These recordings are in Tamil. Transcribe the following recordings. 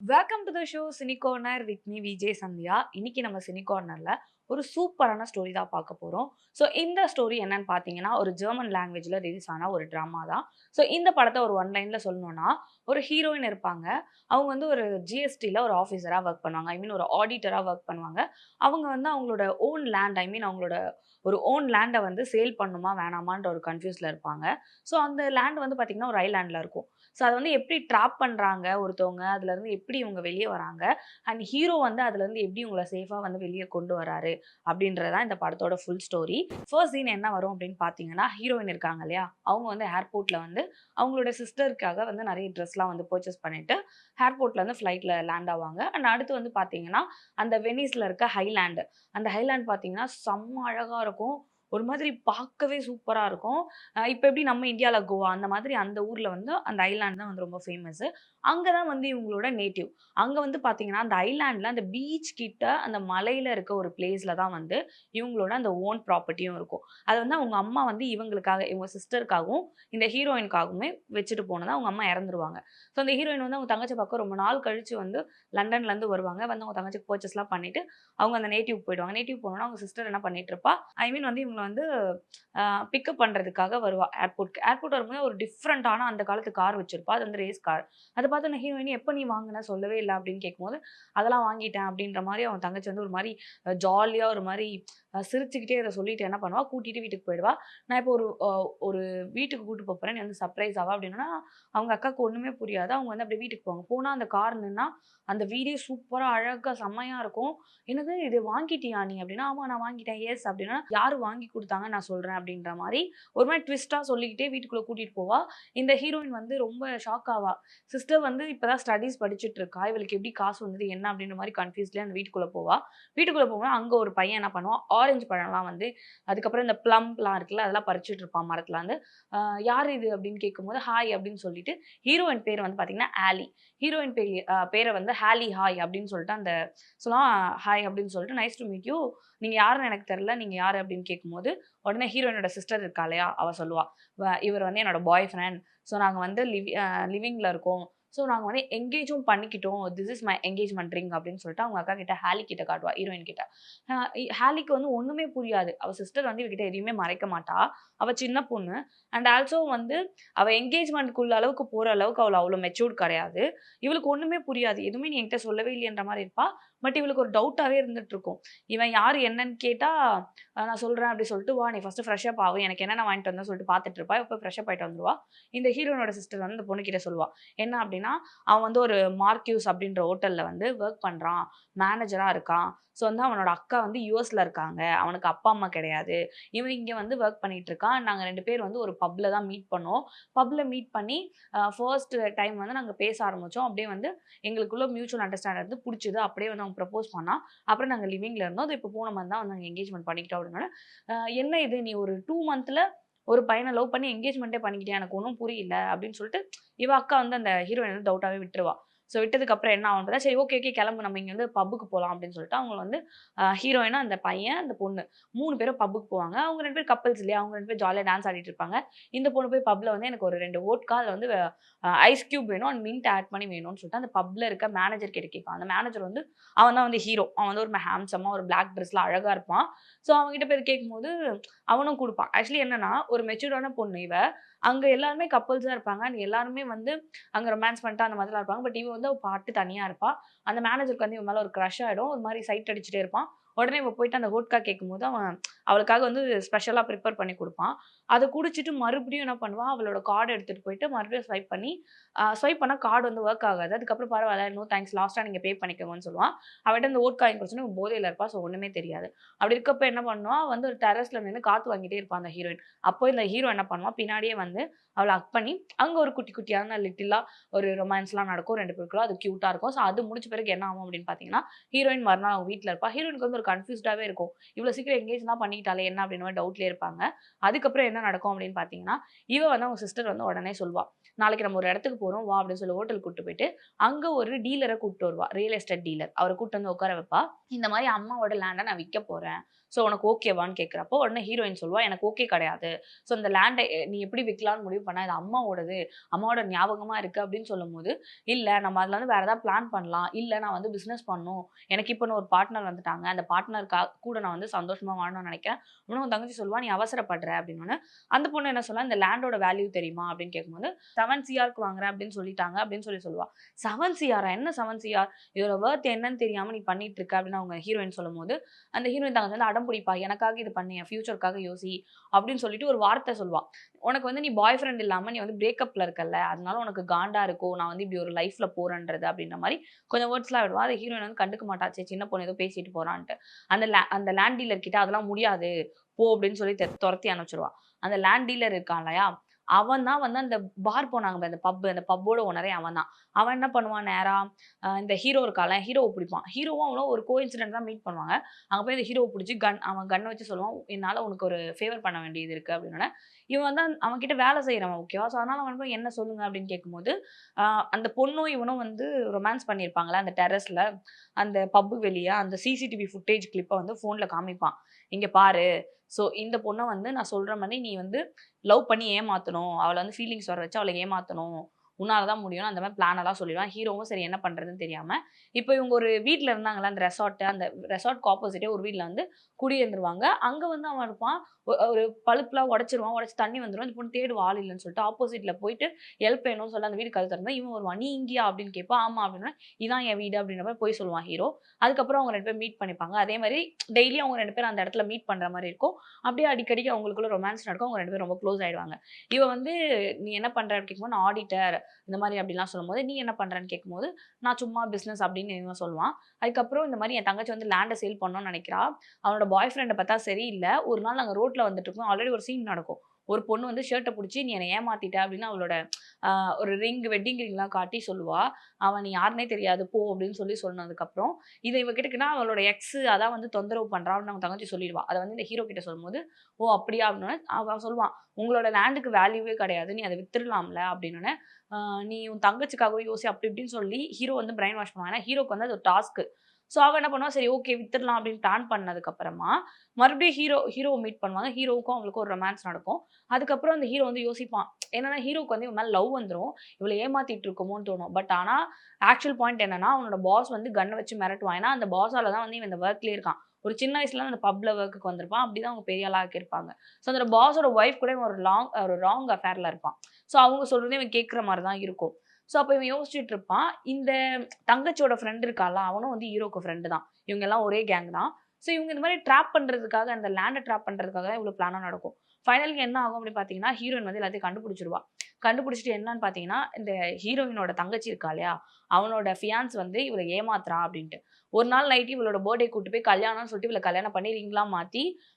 Welcome to the show cine corner with me Vijay Sandhya இன்னைக்கு நம்ம சினி ஒரு சூப்பரான ஸ்டோரி தான் பார்க்க போகிறோம் ஸோ இந்த ஸ்டோரி என்னன்னு பார்த்தீங்கன்னா ஒரு ஜெர்மன் லாங்குவேஜில் ரிலீஸ் ஆன ஒரு ட்ராமா தான். ஸோ இந்த படத்தை ஒரு ஒன் லைனில் சொல்லணும்னா ஒரு ஹீரோயின் இருப்பாங்க. அவங்க வந்து ஒரு ஜிஎஸ்டியில் ஒரு ஆஃபீஸராக ஒர்க் பண்ணுவாங்க. ஐ மீன் ஒரு ஆடிட்டராக ஒர்க் பண்ணுவாங்க. அவங்க வந்து அவங்களோட ஓன் லேண்ட் ஐ மீன் அவங்களோட ஒரு ஓன் லேண்டை வந்து சேல் பண்ணுமா வேணாமான்ற ஒரு கன்ஃபியூஸில் இருப்பாங்க. ஸோ அந்த லேண்ட் வந்து பார்த்திங்கன்னா ஒரு ஐலாண்டில் இருக்கும். ஸோ அதை வந்து எப்படி ட்ராப் பண்ணுறாங்க ஒருத்தவங்க? அதுலேருந்து எப்படி இவங்க வெளியே வராங்க? அண்ட் ஹீரோ வந்து அதுலேருந்து எப்படி இவங்களை சேஃபாக வந்து வெளியே கொண்டு வராரு? அப்படின்றதான் இந்த படத்தோட ஃபுல் ஸ்டோரி ஃபர்ஸ்ட் சீன் என்ன வரும் அப்படின்னு பார்த்தீங்கன்னா ஹீரோயின் இருக்காங்க இல்லையா? அவங்க வந்து ஏர்போர்ட்டில் வந்து அவங்களோட சிஸ்டருக்காக வந்து நிறைய ட்ரெஸ்லாம் வந்து பர்ச்சேஸ் பண்ணிட்டு ஏர்போர்ட்ல வந்து ஃப்ளைட்டில் லேண்ட் ஆவாங்க. அண்ட் அடுத்து வந்து பார்த்தீங்கன்னா அந்த வெனிஸில் இருக்க ஹைலேண்டு அந்த ஹைலேண்ட் பார்த்தீங்கன்னா செம்ம அழகாக இருக்கும். ஒரு மாதிரி பார்க்கவே சூப்பராக இருக்கும். இப்போ எப்படி நம்ம இந்தியாவில் கோவா அந்த மாதிரி அந்த ஊரில் வந்து அந்த ஐலாண்ட் தான் வந்து ரொம்ப ஃபேமஸ்ஸு அங்கே தான் வந்து இவங்களோட நேட்டிவ் அங்கே வந்து பார்த்தீங்கன்னா அந்த ஐலாண்டில் அந்த பீச் கிட்ட அந்த மலையில் இருக்க ஒரு பிளேஸில் தான் வந்து இவங்களோட அந்த ஓன் ப்ராப்பர்ட்டியும் இருக்கும். அது வந்து அவங்க அம்மா வந்து இவங்களுக்காக இவங்க சிஸ்டருக்காகவும் இந்த ஹீரோயினுக்காகவுமே வச்சுட்டு போனதா அவங்க அம்மா இறந்துருவாங்க. ஸோ அந்த ஹீரோயின் வந்து அவங்க தங்கச்சி பக்கம் ரொம்ப நாள் கழித்து வந்து லண்டன்லேருந்து வருவாங்க. வந்து அவங்க தங்கச்சிக்கு பர்ச்சஸ்லாம் பண்ணிவிட்டு அவங்க அந்த நேட்டிவ் போயிடுவாங்க. நேட்டிவ் போனோன்னா அவங்க சிஸ்டர் என்ன பண்ணிட்டு இருப்பா? ஐ மீன் வந்து இவங்களை வந்து பிக்கப் பண்ணுறதுக்காக வருவா. ஏர்போர்ட்க்கு ஏர்போர்ட் வரும்போது ஒரு டிஃப்ரெண்ட்டான அந்த காலத்து கார் வச்சிருப்பா. அது வந்து ரேஸ் கார் அதை பார்த்து நான் ஹீரோயின் எப்போ நீ வாங்கின? சொல்லவே இல்லை. அப்படின்னு கேட்கும்போது அதெல்லாம் வாங்கிட்டேன். அப்படின்ற மாதிரி அவன் தங்கச்சி வந்து ஒரு மாதிரி ஜாலியாக ஒரு மாதிரி சிரிச்சுக்கிட்டே இதை சொல்லிட்டு என்ன பண்ணுவா? கூட்டிட்டு வீட்டுக்கு போயிடுவா. நான் இப்போ ஒரு ஒரு வீட்டுக்கு கூட்டு போகிறேன் நீ வந்து சர்ப்ரைஸ் ஆவா? அப்படின்னா அவங்க அக்காவுக்கு ஒன்றுமே புரியாது. அவங்க வந்து அப்படியே வீட்டுக்கு போவாங்க. போனால் அந்த கார் நின்னா அந்த வீடே சூப்பராக அழகாக செம்மையாக இருக்கும். என்னது இது வாங்கிட்டியா நீ? அப்படின்னா ஆமாம் நான் வாங்கிட்டேன். எஸ் அப்படின்னா யார் வாங்கி கொடுத்தாங்க? நான் சொல்கிறேன் அப்படின்ற மாதிரி ஒரு மாதிரி ட்விஸ்ட்டாக சொல்லிக்கிட்டே வீட்டுக்குள்ளே கூட்டிகிட்டு போவா. இந்த ஹீரோயின் வந்து ரொம்ப ஷாக் ஆவா. சிஸ்டர் வந்து இப்போ தான் ஸ்டடீஸ் படிச்சுட்டு இருக்கா. இவளுக்கு எப்படி காசு வந்தது என்ன? அப்படின்ற மாதிரி கன்ஃபியூஸ்லேயே அந்த வீட்டுக்குள்ளே போவா. வீட்டுக்குள்ளே போகும்போது அங்கே ஒரு பையன் என்ன பண்ணுவான் ஆரஞ்சு பழம்லாம் வந்து அதுக்கப்புறம் இந்த ப்ளம்லாம் இருக்குல்ல அதெல்லாம் பறிச்சுட்டு இருப்பான் மரத்தில் வந்து. யார் இது அப்படின்னு கேட்கும்போது ஹாய் அப்படின்னு சொல்லிட்டு ஹீரோயின் பேர் வந்து பார்த்தீங்கன்னா ஆலி ஹீரோயின் பேர் பேரை வந்து ஹாலி ஹாய் அப்படின்னு சொல்லிட்டு அந்த சொல்லலாம் ஹாய் அப்படின்னு சொல்லிட்டு நைஸ் டு மீட் யூ நீங்கள் யாருன்னு எனக்கு தெரில நீங்கள் யார்? அப்படின்னு கேட்கும்போது உடனே ஹீரோயினோட சிஸ்டர் இருக்கா இல்லையா? அவள் சொல்லுவாள் "வ- இவர் வந்து என்னோட பாய் ஃப்ரெண்ட் ஸோ நாங்கள் வந்து லிவி லிவிங்கில் இருக்கோம். ஸோ நாங்கள் வந்து எங்கேஜும் பண்ணிக்கிட்டோம். This is my engagement ring அப்படின்னு சொல்லிட்டு அவங்க அக்கா கிட்ட ஹேலி கிட்ட காட்டுவா ஹீரோயின் கிட்ட. ஹேலிக்கு வந்து ஒன்றுமே புரியாது. அவள் சிஸ்டர் வந்து இவகிட்ட எதையுமே மறைக்க மாட்டா. அவள் சின்ன பொண்ணு. அண்ட் ஆல்சோ வந்து அவள் என்கேஜ்மெண்ட்குள்ள அளவுக்கு போகிற அளவுக்கு அவள் அவ்வளோ மெச்சூர்ட் கிடையாது. இவளுக்கு ஒன்றுமே புரியாது. எதுவுமே நீ என்கிட்ட சொல்லவே இல்லைன்ற மாதிரி இருப்பா. பட் இவளுக்கு ஒரு டவுட்டாகவே இருந்துட்டு இருக்கும் இவன் யார் என்னன்னு கேட்டால் நான் சொல்கிறேன் அப்படி சொல்லிட்டு வா நீ ஃபஸ்ட்டு ஃப்ரெஷ்ஷப் ஆகும் எனக்கு என்னென்ன வாங்கிட்டு வந்தேன் சொல்லிட்டு பார்த்துட்டு இருப்பா. இப்போ ஃப்ரெஷ்ஷப் ஆகிட்டு வந்துருவா. இந்த ஹீரோனோட சிஸ்டர் வந்து இந்த பொண்ணுக்கிட்ட சொல்லுவா. என்ன அப்படின்னா அவன் வந்து ஒரு மார்க்யூஸ் அப்படின்ற ஹோட்டலில் வந்து ஒர்க் பண்ணுறான் மேனேஜராக இருக்கான். ஸோ வந்து அவனோட அக்கா வந்து யூஎஸ்ல இருக்காங்க. அவனுக்கு அப்பா அம்மா கிடையாது. இவன் இங்கே வந்து ஒர்க் பண்ணிட்டு இருக்கான். நாங்கள் ரெண்டு பேர் வந்து ஒரு பப்பில் தான் மீட் பண்ணோம். பப்பில் மீட் பண்ணி ஃபர்ஸ்ட் டைம் வந்து நாங்கள் பேச ஆரம்பித்தோம் அப்படியே வந்து எங்களுக்குள்ள மியூச்சுவல் அண்டர்ஸ்டாண்ட் வந்து பிடிச்சது. அப்படியே வந்து அவங்க ப்ரப்போஸ் பண்ணால் அப்புறம் நாங்கள் லிவிங்ல இருந்தோம். அது இப்போ போன மந்த் தான் வந்து நாங்கள் எங்கேஜ்மெண்ட் பண்ணிக்கிட்டோம் அப்படின்னால என்ன இது? நீ ஒரு டூ மந்த்தில் ஒரு பையனை லவ் பண்ணி என்கேஜ்மெண்ட்டே பண்ணிக்கிட்டே எனக்கு ஒன்றும் புரியல. அப்படின்னு சொல்லிட்டு இவ அக்கா வந்து அந்த ஹீரோயின் வந்து டவுட்டாகவே விட்டுருவா. ஸோ விட்டதுக்கப்புறம் என்ன ஆகும் சரி ஓகே ஓகே கிளம்பு நம்ம இங்கே வந்து பப்புக்கு போகலாம் அப்படின்னு சொல்லிட்டு அவங்க வந்து ஹீரோயினா அந்த பையன் அந்த பொண்ணு மூணு பேரும் பப்புக்கு போவாங்க. அவங்க ரெண்டு பேர் கப்பல்ஸ் இல்லையா? அவங்க ரெண்டு பேர் ஜாலியாக டான்ஸ் ஆடிட்டு இருப்பாங்க. இந்த பொண்ணு போய் பப்ல வந்து எனக்கு ஒரு ரெண்டு ஓட்கா அதில் வந்து ஐஸ் கியூப் வேணும் அண்ட் மின்ட் ஆட் பண்ணி வேணும்னு சொல்லிட்டு அந்த பப்ல இருக்க மேனேஜர் கிட்ட கேட்பான். அந்த மேனேஜர் வந்து அவன் தான் வந்து ஹீரோ அவன் வந்து ஒரு ஹேம்சமாக ஒரு பிளாக் ட்ரெஸ்ல அழகாக இருப்பான். ஸோ அவங்ககிட்ட போய் கேட்கும்போது அவனும் கொடுப்பான். ஆக்சுவலி என்னன்னா ஒரு மெச்சூர்டான பொண்ணு இவ அங்க எல்லாருமே கப்பல்ஸாக இருப்பாங்க. அண்ட் எல்லாருமே வந்து அங்க ரொமான்ஸ் பண்ணிட்டு அந்த மாதிரிலாம் இருப்பாங்க. பட் இவன் வந்து பாட்டு தனியா இருப்பா. அந்த மேனேஜருக்கு வந்து இவன் மேல ஒரு க்ரஷ் ஆயிடும். ஒரு மாதிரி சைட் அடிச்சுட்டே இருப்பான். உடனே இவ போயிட்டு அந்த ஹோட்கா கேட்கும்போது அவன் அவளுக்காக வந்து ஸ்பெஷலாக ப்ரிப்பேர் பண்ணி கொடுப்பான். அதை குடிச்சிட்டு மறுபடியும் என்ன பண்ணுவான் அவளோட கார்டு எடுத்துட்டு போயிட்டு மறுபடியும் ஸ்வைப் பண்ணி ஸ்வைப் பண்ணால் கார்டு வந்து ஒர்க் ஆகாது. அதுக்கப்புறம் பரவாயில்ல நோ தேங்க்ஸ் லாஸ்ட்டாக நீங்கள் பே பண்ணிக்கோங்கன்னு சொல்லுவான். அவட்ட அந்த ஓட் காயின் பிரச்சனை போதையில் இருப்பா ஸோ ஒன்றுமே தெரியாது. அப்படி இருக்கப்போ என்ன பண்ணுவான் வந்து ஒரு டெரஸ்ல நின்று காற்று வாங்கிட்டே இருப்பான் அந்த ஹீரோயின் அப்போ இந்த ஹீரோ என்ன பண்ணுவான் பின்னாடியே வந்து அவளை அக் பண்ணி அங்கே ஒரு குட்டி குட்டியான லிட்டிலாக ஒரு ரொமான்ஸ்லாம் நடக்கும். ரெண்டு பேருக்குள்ள அது க்யூட்டாக இருக்கும். ஸோ அது முடிச்ச பிறகு என்ன ஆகும் அப்படின்னு பார்த்தீங்கன்னா ஹீரோயின் மறுநாள் அவங்க வீட்டில் இருப்பா. ஹீரோயினுக்கு வந்து ஒரு கன்ஃபியூஸ்டாகவே இருக்கும். இவ்வளோ சீக்கிரம் எங்கேஜ்லாம் பண்ணிக்கிட்டாலே என்ன அப்படின்னு டவுட்லேயே இருப்பாங்க. அதுக்கப்புறம் என்ன நடக்கும் அப்படின்னு பார்த்தீங்கன்னா இவ வந்து அவங்க சிஸ்டர் வந்து உடனே சொல்லுவாள் நாளைக்கு நம்ம ஒரு இடத்துக்கு போகிறோம் வா அப்படின்னு சொல்லி ஹோட்டல் கூப்பிட்டு போயிட்டு அங்கே ஒரு டீலரை கூப்பிட்டு வருவா. ரியல் எஸ்டேட் டீலர் அவரை கூப்பிட்டு வந்து உட்கார வைப்பா. இந்த மாதிரி அம்மாவோட லேண்டை நான் விற்க போகிறேன் ஸோ உனக்கு ஓகேவான்னு கேட்குறப்போ உடனே ஹீரோயின் சொல்லுவா எனக்கு ஓகே கிடையாது. ஸோ இந்த லேண்டை நீ எப்படி விற்கலாம்னு முடிவு பண்ண இது அம்மாவோடது. அம்மாவோட ஞாபகமா இருக்கு அப்படின்னு சொல்லும்போது இல்லை நம்ம அதில் வந்து வேறு ஏதாவது பிளான் பண்ணலாம். இல்லை நான் வந்து பிஸ்னஸ் பண்ணும் எனக்கு இப்போ ஒரு பார்ட்னர் வந்துட்டாங்க. அந்த பார்ட்னருக்கா கூட நான் வந்து சந்தோஷமாக வாழணும்னு நினைக்கிறேன். உடனே உன் தங்கச்சி சொல்லுவா நீ அவசரப்படுற அப்படின்னு. அந்த பொண்ணு என்ன சொல்லுவா இந்த லேண்டோட வேல்யூ தெரியுமா? அப்படின்னு கேட்கும்போது செவன் சிஆருக்கு வாங்குறேன் அப்படின்னு சொல்லிட்டாங்க அப்படின்னு சொல்லி சொல்லுவா. செவன் சிஆரா என்ன செவன் சிஆர் இதோட ஒர்த் என்னன்னு தெரியாமல் நீ பண்ணிட்டு இருக்க அப்படின்னு அவங்க ஹீரோயின் சொல்லும்போது அந்த ஹீரோயின் தங்கச்சி வந்து அடம் பிடிப்பா எனக்காக இது பண்ணி என் ஃபியூச்சருக்காக யோசி அப்படின்னு சொல்லிட்டு ஒரு வார்த்தை சொல்வா உனக்கு வந்து நீ பாய் ஃப்ரெண்ட் இல்லாம நீ வந்து பிரேக்கப்ல இருக்கல்ல அதனால உனக்கு காண்டா இருக்கும் நான் வந்து இப்படி ஒரு லைஃப்ல போறேன்றது அப்படின்ற மாதிரி கொஞ்சம் வேர்ட்ஸ்லாம் விடுவா. அது ஹீரோயின் வந்து கண்டுக்க மாட்டாச்சு சின்ன பொண்ணு ஏதோ பேசிட்டு போறான்ட்டு. அந்த லே அந்த லேண்ட் டீலர் கிட்ட அதெல்லாம் முடியாது. போ அப்படின்னு சொல்லி துரத்தி அனுப்பிச்சிருவா. அந்த லேண்ட் டீலர் இருக்கான் இல்லையா அவன் தான் வந்து அந்த பார் போனாங்க அந்த பப் அந்த பப்போட ஓனரே அவன் தான். அவன் என்ன பண்ணுவான் நேரா? இந்த ஹீரோ இருக்கால ஹீரோவை பிடிப்பான். ஹீரோவும் அவனும் ஒரு கோ இன்சிடென்ட் தான் மீட் பண்ணுவாங்க. அங்கே போய் இந்த ஹீரோவை பிடிச்சி கன் அவன் கண்ணை வச்சு சொல்லுவான் என்னால் உனக்கு ஒரு ஃபேவர் பண்ண வேண்டியது இருக்குது அப்படின்னு இவன் வந்து அவன் கிட்ட வேலை செய்கிறவன் ஓகேவா ஸோ அதனால் அவன் போய் என்ன சொல்லுங்க அப்படின்னு கேட்கும்போது அந்த பொண்ணும் இவனும் வந்து ரொமான்ஸ் பண்ணியிருப்பாங்களே அந்த டெரஸில் அந்த பப்பு வெளியே அந்த சிசிடிவி ஃபுட்டேஜ் கிளிப்பை வந்து ஃபோனில் காமிப்பான். இங்கே பாரு ஸோ இந்த பொண்ணை வந்து நான் சொல்கிற மாதிரி நீ வந்து லவ் பண்ணி ஏமாற்றணும் அவளை வந்து ஃபீலிங்ஸ் வர வச்சு அவளை ஏமாற்றணும் உன்னால தான் முடியும் அந்த மாதிரி பிளான் எல்லாம் சொல்லிடுவான் ஹீரோவும் சரி என்ன பண்ணுறதுன்னு தெரியாமல் இப்போ இவங்க ஒரு வீட்டில் இருந்தாங்களா அந்த ரெசார்ட் அந்த ரெசார்ட்க்கு ஆப்போசிட்டே ஒரு வீட்டில் வந்து குடியிருந்துருவாங்க. அங்கே வந்து அவன் இருப்பான். ஒ- ஒரு பழுப்புலாம் உடச்சிருவான். உடச்சி தண்ணி வந்துடும் இந்த பொண்ணு தேடு ஆள் இல்லைன்னு சொல்லிட்டு ஆப்போசிட்ல போயிட்டு ஹெல்ப் வேணும்னு சொல்லி அந்த வீடு கதை திறந்தா இவன் வருவான். நீ இங்கேயா அப்படின்னு கேட்பான் ஆமா அப்படின்னா இதான் என் வீடு அப்படின்ற மாதிரி போய் சொல்லுவான் ஹீரோ அதுக்கப்புறம் அவங்க ரெண்டு பேரும் மீட் பண்ணிப்பாங்க. அதே மாதிரி டெய்லி அவங்க ரெண்டு பேரும் அந்த இடத்துல மீட் பண்ற மாதிரி இருக்கும். அப்படியே அடிக்கடிக்கு அவங்களுக்குள்ள ரொமான்ஸ் நடக்கும். அவங்க ரெண்டு பேரும் ரொம்ப க்ளோஸ் ஆயிடுவாங்க. இவ வந்து நீ என்ன பண்ற? அப்படின்னு கேட்கும்போது நான் ஆடிட்டர் இந்த மாதிரி அப்படிலாம் சொல்லும்போது நீ என்ன பண்றேன்னு கேட்கும்போது நான் சும்மா பிசினஸ் அப்படின்னு இவன் சொல்லுவான். அதுக்கப்புறம் இந்த மாதிரி என் தங்கச்சி வந்து லேண்டை சேல் பண்ணணும்னு நினைக்கிறா. அவனோட பாய் ஃப்ரெண்டை பார்த்தா சரியில்லை. ஒரு நாள் நாங்கள் ரோட்ல வந்துட்டு இருக்கோம். ஆல்ரெடி ஒரு சீன் நடக்கும். ஒரு பொண்ணு வந்து ஷர்ட்டை பிடிச்சி நீ என்னை ஏமாத்திட்ட அப்படின்னு அவளோட ஒரு ரிங் வெட்டிங் ரிங்லாம் காட்டி சொல்லுவா. அவன் நீ யாருனே தெரியாது போ அப்படின்னு சொல்லி சொன்னதுக்கப்புறம் இதை இவ கிட்டக்குன்னா அவளோட எக்ஸ் அதான் வந்து தொந்தரவு பண்ணுறான்னு அவங்க தங்கச்சி சொல்லிடுவா. அதை வந்து இந்த ஹீரோ கிட்ட சொல்லும்போது ஓ அப்படியா? அப்படின்னு அவன் சொல்லுவான் உங்களோட லேண்டுக்கு வேல்யூவே கிடையாது நீ அதை வித்துடலாம்ல அப்படின்னு நீ உன் தங்கச்சிக்காகவே யோசி அப்படி இப்படின்னு சொல்லி ஹீரோ வந்து பிரைன் வாஷ் பண்ணுவான் ஏன்னா ஹீரோக்கு வந்து அது ஒரு டாஸ்க்கு ஸோ அவள் என்ன பண்ணுவா? சரி ஓகே வித்துடலாம் அப்படின்னு பிளான் பண்ணதுக்கப்புறமா மறுபடியும் ஹீரோ ஹீரோவை மீட் பண்ணுவாங்க. ஹீரோவுக்கும் அவளுக்கும் ஒரு ரொமான்ஸ் நடக்கும். அதுக்கப்புறம் அந்த ஹீரோ வந்து யோசிப்பான். என்னன்னா ஹீரோக்கு வந்து இவன் மேலே லவ் வந்துடும் இவளை ஏமாத்திட்டு இருக்கோமோன்னு தோணும். பட் ஆனால் ஆக்சுவல் பாயிண்ட் என்னன்னா அவனோட பாஸ் வந்து கன்னை வச்சு மிரட்டுவான். ஏன்னா அந்த பாஸால தான் வந்து இவன் இந்த ஒர்க்லேயே இருக்கான். ஒரு சின்ன வயசுல அந்த பப்ல ஒர்க்குக்கு வந்திருப்பான். அப்படிதான் அவங்க பெரிய ஆளாக இருப்பாங்க ஸோ அந்த பாஸோட ஒய்ஃப் கூட இவன் ஒரு லாங் ஒரு ராங் அஃபேர்ல இருப்பான். ஸோ அவங்க சொல்றதே இவன் கேட்குற மாதிரி தான் இருக்கும். ஸோ அப்போ இவன் யோசிச்சுட்டு இருப்பான் இந்த தங்கச்சியோட ஃப்ரெண்ட் இருக்காளா அவனும் வந்து ஹீரோக்கு ஃப்ரெண்டு தான். இவங்க எல்லாம் ஒரே கேங் தான். ஸோ இவங்க இந்த மாதிரி ட்ராப் பண்ணுறதுக்காக அந்த லேண்டை ட்ராப் பண்ணுறதுக்காக தான் இவ்வளோ பிளானாக நடக்கும். ஃபைனலுக்கு என்ன ஆகும் அப்படின்னு பார்த்தீங்கன்னா ஹீரோயின் வந்து எல்லாத்தையும் கண்டுபிடிச்சிருவா. கண்டுபிடிச்சிட்டு என்னன்னு பார்த்தீங்கன்னா இந்த ஹீரோயினோட தங்கச்சி இருக்கா இல்லையா? அவனோட ஃபியான்ஸ் வந்து இவளை ஏமாத்துறான் அப்படின்ட்டு. ஒரு நாள் நைட்டு இவளோட பர்த்டே கூட்டு போய் கல்யாணம்னு சொல்லிட்டு இவளை கல்யாணம் பண்ணி ரிங்லாம்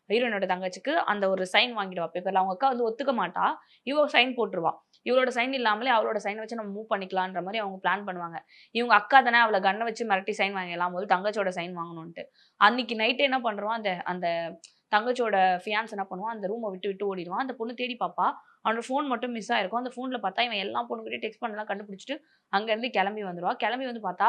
ஹீரோயினோட தங்கச்சிக்கு அந்த ஒரு சைன் வாங்கிடுவா. பேப்பர்ல அவங்க அக்கா வந்து ஒத்துக்க மாட்டா. இவ சைன் போட்டுருவா. இவளோட சைன் இல்லாமலே அவளோட சைனை வச்சு நம்ம மூவ் பண்ணிக்கலான்ற மாதிரி அவங்க பிளான் பண்ணுவாங்க. இவங்க அக்கா தானே அவளை கண்ணை வச்சு மிரட்டி சைன் வாங்கிடலாம். போது தங்கச்சியோட சைன் வாங்கணும்ன்ட்டு. அன்னைக்கு நைட்டு என்ன பண்ணுறோம் அந்த அந்த தங்கச்சியோட ஃபியான்ஸ் என்ன பண்ணுவான்? அந்த ரூமை விட்டு விட்டு ஓடிடுவான். அந்த பொண்ணு தேடி பார்ப்பா அவனோட ஃபோன் மட்டும் மிஸ் ஆயிருக்கும். அந்த ஃபோனில் பார்த்தா இவன் எல்லா பொண்ணுக்கிட்டே டெக்ஸ்ட் பண்ணலாம் கண்டுபிடிச்சிட்டு அங்கேருந்து கிளம்பி வந்துடுவா கிளம்பி வந்து பார்த்தா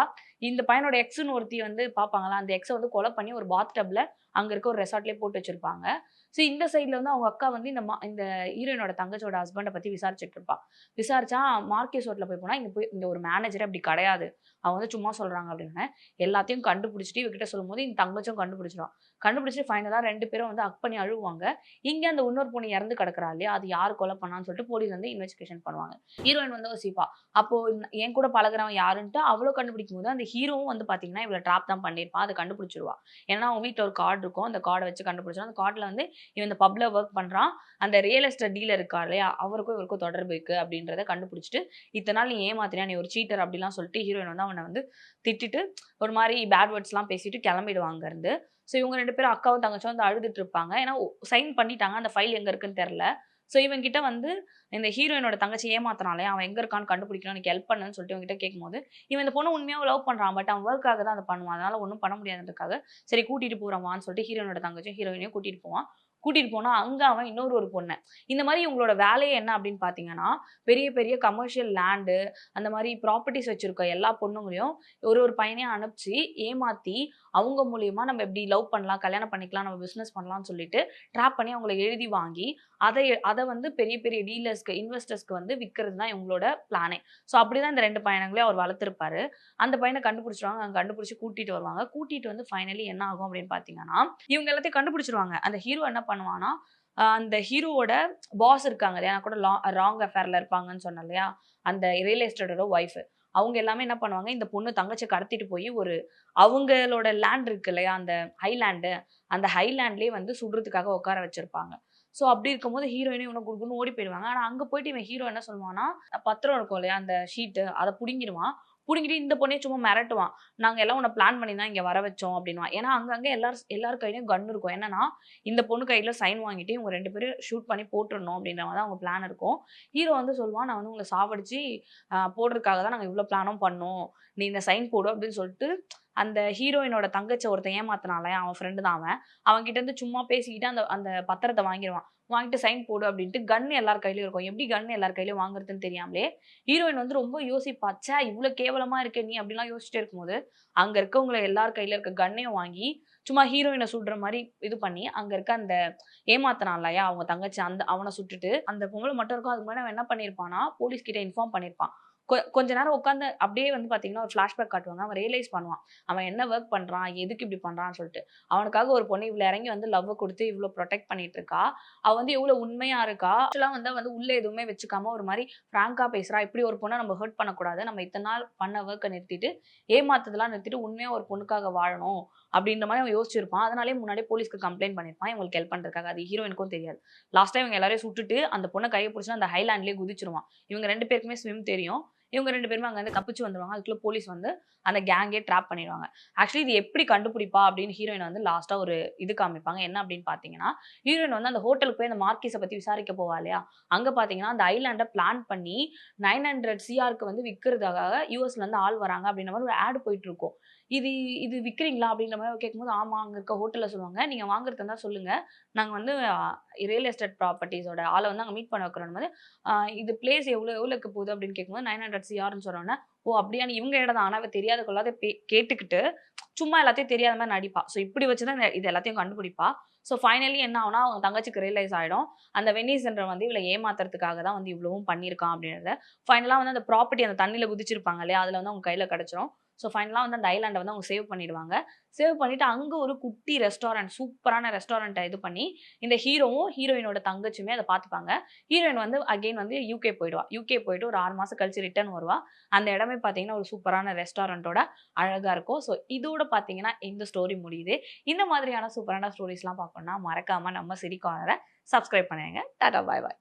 இந்த பையனோட எக்ஸ்னு ஒருத்தி வந்து பார்ப்பாங்களா? அந்த எக்ஸை வந்து கொலை பண்ணி ஒரு பாத் டப்பில் அங்கே இருக்க ஒரு ரெசார்ட்லேயே போட்டு வச்சிருப்பாங்க. ஸோ இந்த சைடில் வந்து அவங்க அக்கா வந்து இந்த மா இந்த ஹீரோயினோட தங்கச்சியோட ஹஸ்பண்டை பற்றி விசாரிச்சுட்டு இருப்பான் விசாரிச்சா மார்க்கே ரோட்டில் போய் போனால் இங்கே போய் இந்த ஒரு மேனேஜர் அப்படி கிடையாது. அவன் வந்து சும்மா சொல்கிறாங்க அப்படின்னு. எல்லாத்தையும் கண்டுபிடிச்சிட்டு இவகிட்ட சொல்லும்போது இந்த தங்கச்சும் கண்டுபிடிச்சிடும். கண்டுபிடிச்சிட்டு ஃபைனலாக ரெண்டு பேரும் வந்து அக் பண்ணி அழுவாங்க. இங்கே அந்த இன்னொரு பொண்ணு இறந்து கிடக்குறா இல்லையா? அது யார் கொலை பண்ணான்னு சொல்லிட்டு போலீஸ் வந்து இன்வெஸ்டிகேஷன் பண்ணுவாங்க. ஹீரோயின் வந்து யோசிப்பா அப்போ என் கூட பழகுறவன் யாருன்ட்டு அவ்வளோ கண்டுபிடிக்கும் போது அந்த ஹீரோவும் வந்து பார்த்தீங்கன்னா இவ்வளோ ட்ராப் தான் பண்ணியிருப்பான். அதை கண்டுபிடிச்சிருவா. ஏன்னா அவங்க வீட்டில் ஒரு கார்டு இருக்கும். அந்த கார்டை வச்சு கண்டுபிடிச்சிடும் அந்த கார்டில் வந்து இவன் இந்த பப்ல ஒர்க் பண்ணுறான் அந்த ரியல் எஸ்டேட் டீலர் இருக்கார் இல்லையா? அவருக்கும் இவருக்கும் தொடர்பு இருக்குது அப்படின்றத கண்டுபிடிச்சிட்டு இத்தனை நாள் நீ ஏமாத்தினா நீ ஒரு சீட்டர் அப்படிலாம் சொல்லிட்டு ஹீரோயின் வந்து அவனை வந்து திட்டிட்டு ஒரு மாதிரி பேட் வேர்ட்ஸ்லாம் பேசிட்டு கிளம்பிடுவாங்க இருந்து. ஸோ இவங்க ரெண்டு பேரும் அக்காவும் தங்கச்சும் வந்து அழுதுட்டு இருப்பாங்க. ஏன்னா சைன் பண்ணிட்டாங்க. அந்த ஃபைல் எங்கே இருக்குன்னு தெரில ஸோ இவங்கிட்ட வந்து இந்த ஹீரோயினோட தங்கச்சி ஏமாத்தினாலே அவன் எங்கே இருக்கான்னு கண்டுபிடிக்கணும் எனக்கு ஹெல்ப் பண்ணுன்னு சொல்லிட்டு இவங்ககிட்ட கேட்கும்போது இவன் இந்த பொண்ணு உண்மையாக லவ் பண்ணுறான் பட் அவன் ஒர்க்காக தான் அதை பண்ணுவான். அதனால் ஒன்றும் பண்ண முடியாததுக்காக சரி கூட்டிட்டு போகிறவான்னு சொல்லிட்டு ஹீரோயினோட தங்கச்சியும் ஹீரோயினையும் கூட்டிகிட்டு போவான். கூட்டிகிட்டு போனால் அங்கே அவன் இன்னொரு ஒரு பொண்ணை. இந்த மாதிரி இவங்களோட வேலையே என்ன அப்படின்னு பார்த்தீங்கன்னா பெரிய பெரிய கமர்ஷியல் லேண்டு அந்த மாதிரி ப்ராப்பர்ட்டிஸ் வச்சுருக்க எல்லா பொண்ணுங்களையும் ஒரு ஒரு பையனையும் அனுப்பிச்சு ஏமாற்றி அவங்க மூலியமாக நம்ம எப்படி லவ் பண்ணலாம் கல்யாணம் பண்ணிக்கலாம் நம்ம பிஸ்னஸ் பண்ணலாம்னு சொல்லிட்டு ட்ராப் பண்ணி அவங்களை எழுதி வாங்கி அதை அதை வந்து பெரிய பெரிய டீலர்ஸ்க்கு இன்வெஸ்டர்ஸ்க்கு வந்து விற்கிறது தான் இவங்களோட பிளானே ஸோ அப்படிதான் இந்த ரெண்டு பையனங்களையும் அவர் வளர்த்துருப்பாரு. அந்த பையனை கண்டுபிடிச்சிருவாங்க அங்கே கண்டுபிடிச்சி கூட்டிகிட்டு வருவாங்க. கூட்டிகிட்டு வந்து ஃபைனலி என்ன ஆகும் அப்படின்னு பார்த்தீங்கன்னா இவங்க எல்லாத்தையும் கண்டுபிடிச்சிருவாங்க. அந்த ஹீரோ என்ன பண்ணுவான்னா அந்த ஹீரோவோட பாஸ் இருக்காங்க இல்லையா? கூட லா ராங் அஃபேர்ல இருப்பாங்கன்னு சொன்னேன் இல்லையா? அந்த ரியல் எஸ்டேட்டோட ஒய்ஃப் அவங்க எல்லாமே என்ன பண்ணுவாங்க? இந்த பொண்ணு தங்கச்சி கடத்திட்டு போய் ஒரு அவங்களோட லேண்ட் இருக்கு இல்லையா? அந்த ஹைலேண்டு அந்த ஹைலேண்ட்லேயே வந்து சுடுறதுக்காக உட்கார வச்சிருப்பாங்க. ஸோ அப்படி இருக்கும்போது ஹீரோயினே இவனை கொடுக்குன்னு ஓடி போயிடுவாங்க. ஆனால் அங்கே போயிட்டு இவன் ஹீரோ என்ன சொல்லுவான்னா பத்திரம் இருக்கும் இல்லையா அந்த ஷீட்டு அதை பிடுங்கிடுவான். பிடிங்கிட்டு இந்த பொண்ணே சும்மா மிரட்டுவான். நாங்கள் எல்லாம் உன்னை பிளான் பண்ணி தான் இங்கே வர வச்சோம் அப்படின்வான் ஏன்னா அங்கங்கே எல்லாரும் எல்லார் கையிலையும் கன் இருக்கும். என்னன்னா இந்த பொண்ணு கையில் சைன் வாங்கிட்டு இவங்க ரெண்டு பேரும் ஷூட் பண்ணி போட்டுடணும் அப்படின்ற மாதிரி தான் அவங்க பிளான் இருக்கும். ஹீரோ வந்து சொல்லுவான் நான் வந்து உங்களை சாவடிச்சு போடுறதுக்காக தான் நாங்கள் இவ்வளோ பிளானும் பண்ணோம். நீ இந்த சைன் போடு அப்படின்னு சொல்லிட்டு அந்த ஹீரோயினோட தங்கச்சி ஒருத்தன் ஏமாத்தினாலே அவன் ஃப்ரெண்டு தான் அவன். அவன் கிட்ட இருந்து சும்மா பேசிக்கிட்டு அந்த அந்த பத்திரத்தை வாங்கிடுவான் வாங்கிட்டு சைன் போடு அப்படின்ட்டு கன்னு எல்லார் கையிலும் இருக்கும். எப்படி கன் எல்லார் கையிலும் வாங்குறதுன்னு தெரியாமலே ஹீரோயின் வந்து ரொம்ப யோசிப்பாச்சா இவ்வளோ கேவலமா இருக்க நீ அப்படிலாம் யோசிச்சுட்டே இருக்கும்போது அங்க இருக்கவங்கள எல்லார் கையில இருக்க கன்னையும் வாங்கி சும்மா ஹீரோயினை சுடுற மாதிரி இது பண்ணி அங்க இருக்க அந்த ஏமாத்தினான் இல்லையா அவங்க தங்கச்சி அந்த அவனை சுட்டுட்டு அந்த பொம்பளை மட்டும் இருக்கும். அதுக்கு முன்னாடி அவன் என்ன பண்ணியிருப்பானா போலீஸ் கிட்ட இன்ஃபார்ம் பண்ணியிருப்பான் கொஞ்ச நேரம் உட்காந்து அப்படியே வந்து பார்த்தீங்கன்னா ஒரு ஃப்ளாஷ்பேக் காட்டுவாங்க. அவன் ரியலைஸ் பண்ணுவான். அவன் என்ன ஒர்க் பண்ணுறான் எதுக்கு இப்படி பண்ணுறான்னு சொல்லிட்டு. அவனுக்காக ஒரு பொண்ணு இவ்வளோ இறங்கி வந்து லவ் கொடுத்து இவ்வளோ ப்ரொடெக்ட் பண்ணிட்டு இருக்கா? அவள் வந்து எவ்வளோ உண்மையாக இருக்கா? ஆக்சுவலாக வந்து வந்து உள்ளே எதுவுமே வச்சுக்காம ஒரு மாதிரி ஃப்ராங்காக பேசுகிறா இப்படி ஒரு பொண்ணை நம்ம ஹர்ட் பண்ணக்கூடாது. நம்ம இத்தனை நாள் பண்ண ஒர்க்கை நிறுத்திட்டு ஏமாத்ததெல்லாம் நிறுத்திட்டு உண்மையாக ஒரு பொண்ணுக்காக வாழணும். அப்படின்ற மாதிரி அவன் யோசிச்சிருப்பான். அதனாலே முன்னாடியே போலீஸ்க்கு கம்ப்ளைண்ட் பண்ணியிருப்பான் இவங்களுக்கு ஹெல்ப் பண்ணுறதுக்காக அது ஹீரோயினுக்கும் தெரியாது. லாஸ்ட் டைம் இவங்க எல்லாரையும் சுட்டுட்டு அந்த பொண்ணை கையை பிடிச்சி அந்த ஹைலாண்ட்லேயே குதிச்சிருவான். இவங்க ரெண்டு பேருக்குமே ஸ்விம் தெரியும். இவங்க ரெண்டு பேருமே அங்கே வந்து தப்பிச்சு வந்துருவாங்க. அதுக்குள்ள போலீஸ் வந்து அந்த கேங்கே ட்ராப் பண்ணிடுவாங்க. ஆக்சுவலி இது எப்படி கண்டுபிடிப்பா அப்படின்னு ஹீரோயின் வந்து லாஸ்ட்டாக ஒரு இது காமிப்பாங்க. என்ன அப்படின்னு பார்த்தீங்கன்னா ஹீரோயின் வந்து அந்த ஹோட்டலுக்கு போய் அந்த மார்க்கீஸை பற்றி விசாரிக்க போவா இல்லையா? அங்கே பார்த்தீங்கன்னா அந்த ஐலாண்டை பிளான் பண்ணி நைன் ஹண்ட்ரட் சிஆருக்கு வந்து விற்கிறதுக்காக யூஎஸ்லேருந்து ஆள் வராங்க அப்படின்ற மாதிரி ஒரு ஆட் போயிட்டு இருக்கும். இது இது விற்கிறீங்களா அப்படின்ற மாதிரி கேட்கும்போது ஆமாம் அங்கே இருக்க ஹோட்டலில் சொல்லுவாங்க. நீங்கள் வாங்குறது தான் சொல்லுங்கள் நாங்கள் வந்து ரியல் எஸ்டேட் ப்ராப்பர்ட்டிஸோட ஆளை வந்து அங்கே மீட் பண்ண வைக்கிறோம் போது இது பிளேஸ் எவ்வளோ எவ்வளோக்கு போகுது அப்படின்னு கேட்கும்போது நைன் ஹண்ட்ரட் சிஆர்னு சொன்னோன்னே ஓ அப்படியான இவங்க இடம் தான். ஆனால் தெரியாத கொள்ளாத பே- கேட்டுக்கிட்டு சும்மா எல்லாத்தையும் தெரியாத மாதிரி நடிப்பா. ஸோ இப்படி வச்சு தான் இது எல்லாத்தையும் கண்டுபிடிப்பா. ஸோ ஃபைனலி என்ன ஆகுனா அவங்க தங்கச்சிக்கு ரியலைஸ் ஆகிடும் அந்த வெனிசன்ற வந்து இவளை ஏமாத்துறதுக்காக தான் வந்து இவ்வளவும் பண்ணியிருக்கான் அப்படின்றத. ஃபைனலாக வந்து அந்த ப்ராப்பர்ட்டி அந்த தண்ணியில் குதிச்சிருப்பாங்க இல்லையா? அதில் வந்து அவங்க கையில் கிடச்சிரும். ஸோ ஃபைனலாக வந்து அந்த ஐலாண்டை வந்து அவங்க சேவ் பண்ணிடுவாங்க. சேவ் பண்ணிவிட்டு அங்கே ஒரு குட்டி ரெஸ்டாரண்ட் சூப்பரான ரெஸ்டாரண்ட்டை இது பண்ணி இந்த ஹீரோவும் ஹீரோயினோட தங்கச்சியுமே அதை பார்த்துப்பாங்க ஹீரோயின் வந்து அகைன் வந்து யூகே போயிடுவா. யூகே போயிட்டு ஒரு ஆறு மாதம் கழிச்சு ரிட்டர்ன் வருவா. அந்த இடமே பார்த்தீங்கன்னா ஒரு சூப்பரான ரெஸ்டாரண்ட்டோட அழகாக இருக்கும். ஸோ இதோட பார்த்தீங்கன்னா இந்த ஸ்டோரி முடியுது. இந்த மாதிரியான சூப்பரான ஸ்டோரிஸ்லாம் பார்க்கணும்னா மறக்காமல் நம்ம சிரி சப்ஸ்கிரைப் பண்ணுங்க டாடா பாய் பாய்